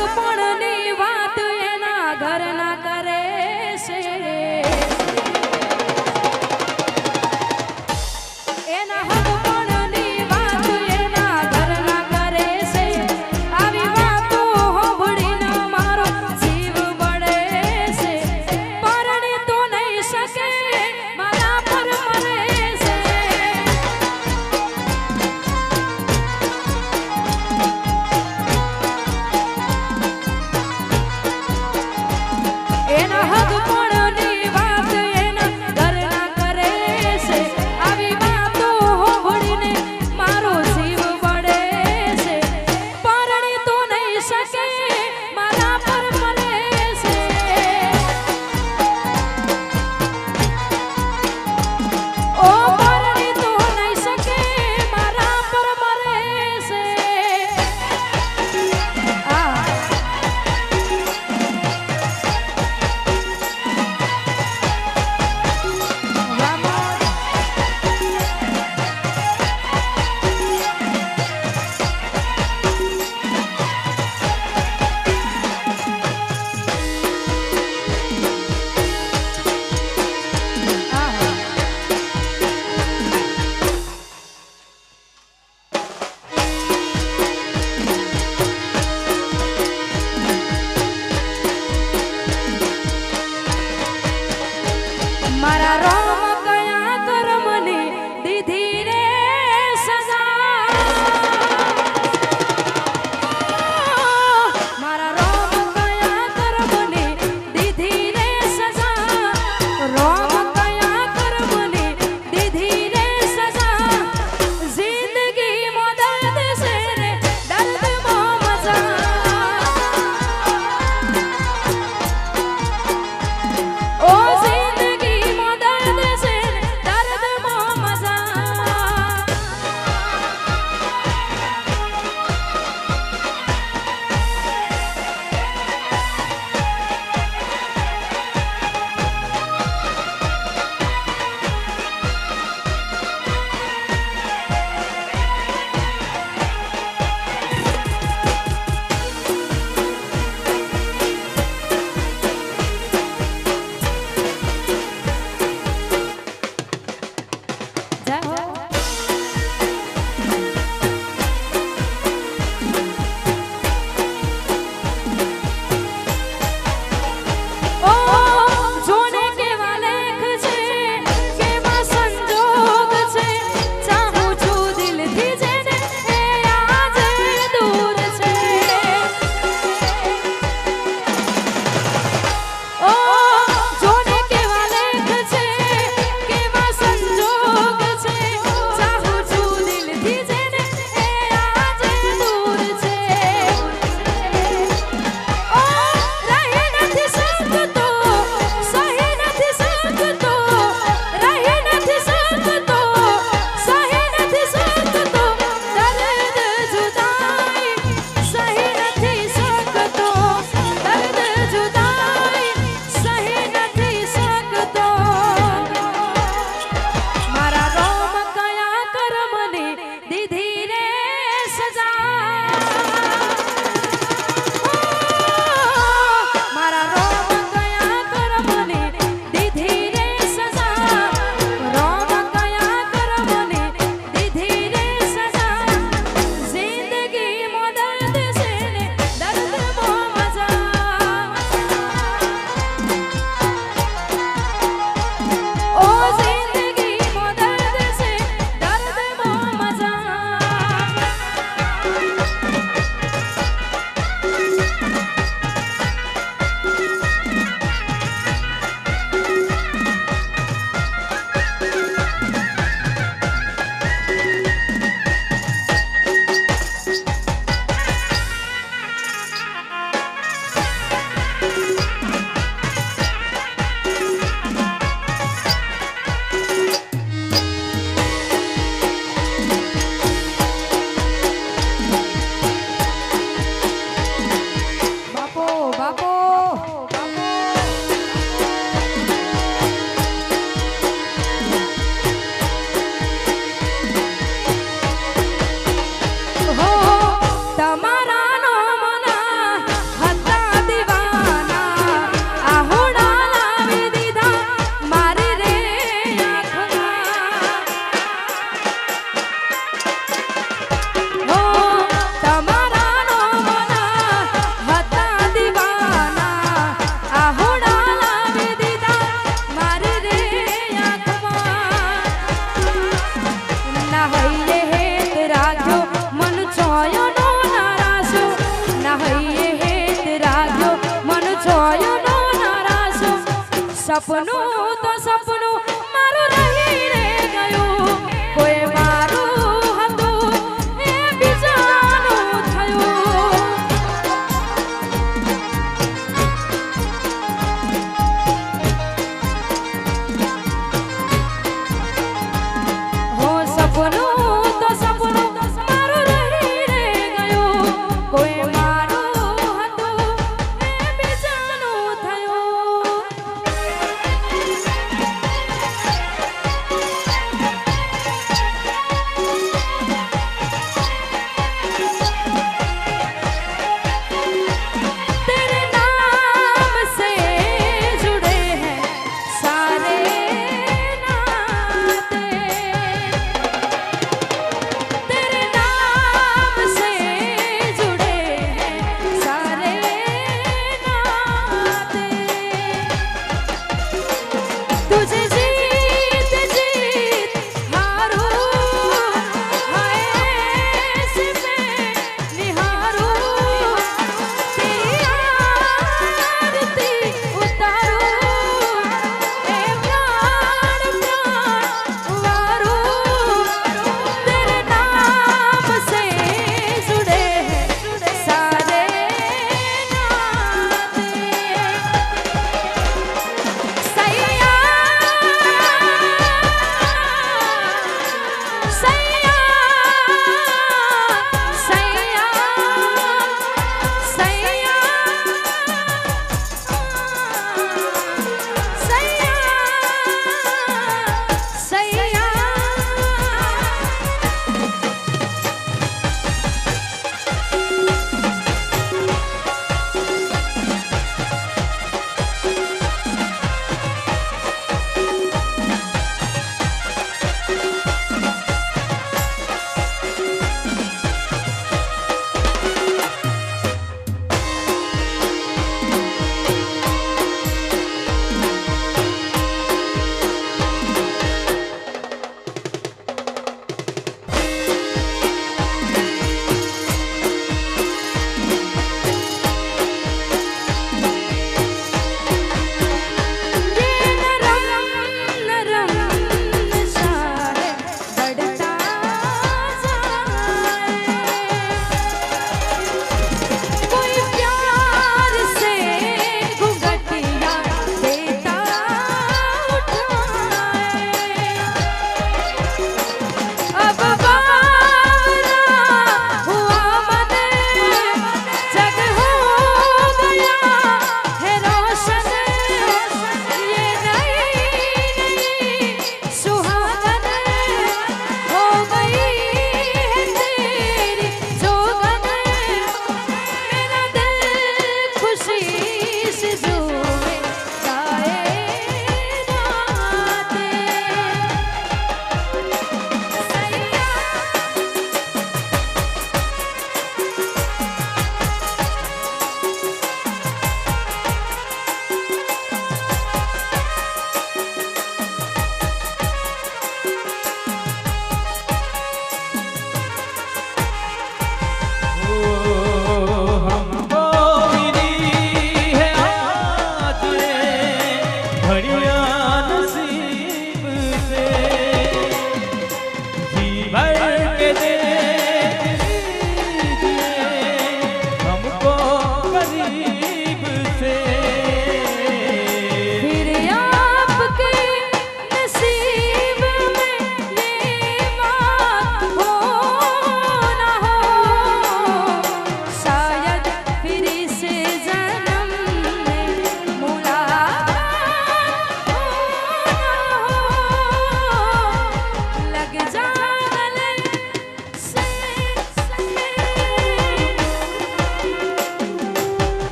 હગપણની વાત એના ઘરના કરે છે.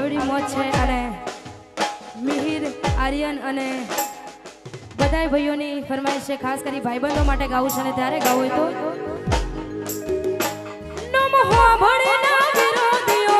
આવડી મોજ છે અને મિહિર, આર્યન અને બધા ભાઈઓની ફરમાઈશ છે, ખાસ કરી ભાઈબંધો માટે ગાવું છે અને ત્યારે ગાવું હોય તો નમ ના વિરોધીઓ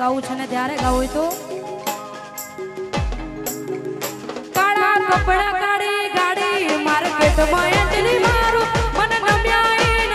ગાવું છે ને ત્યારે ગાવું તો? કાળા કપડા ગાડી માર્કેટમાં એંજલી મારું. મને નમ્યા એ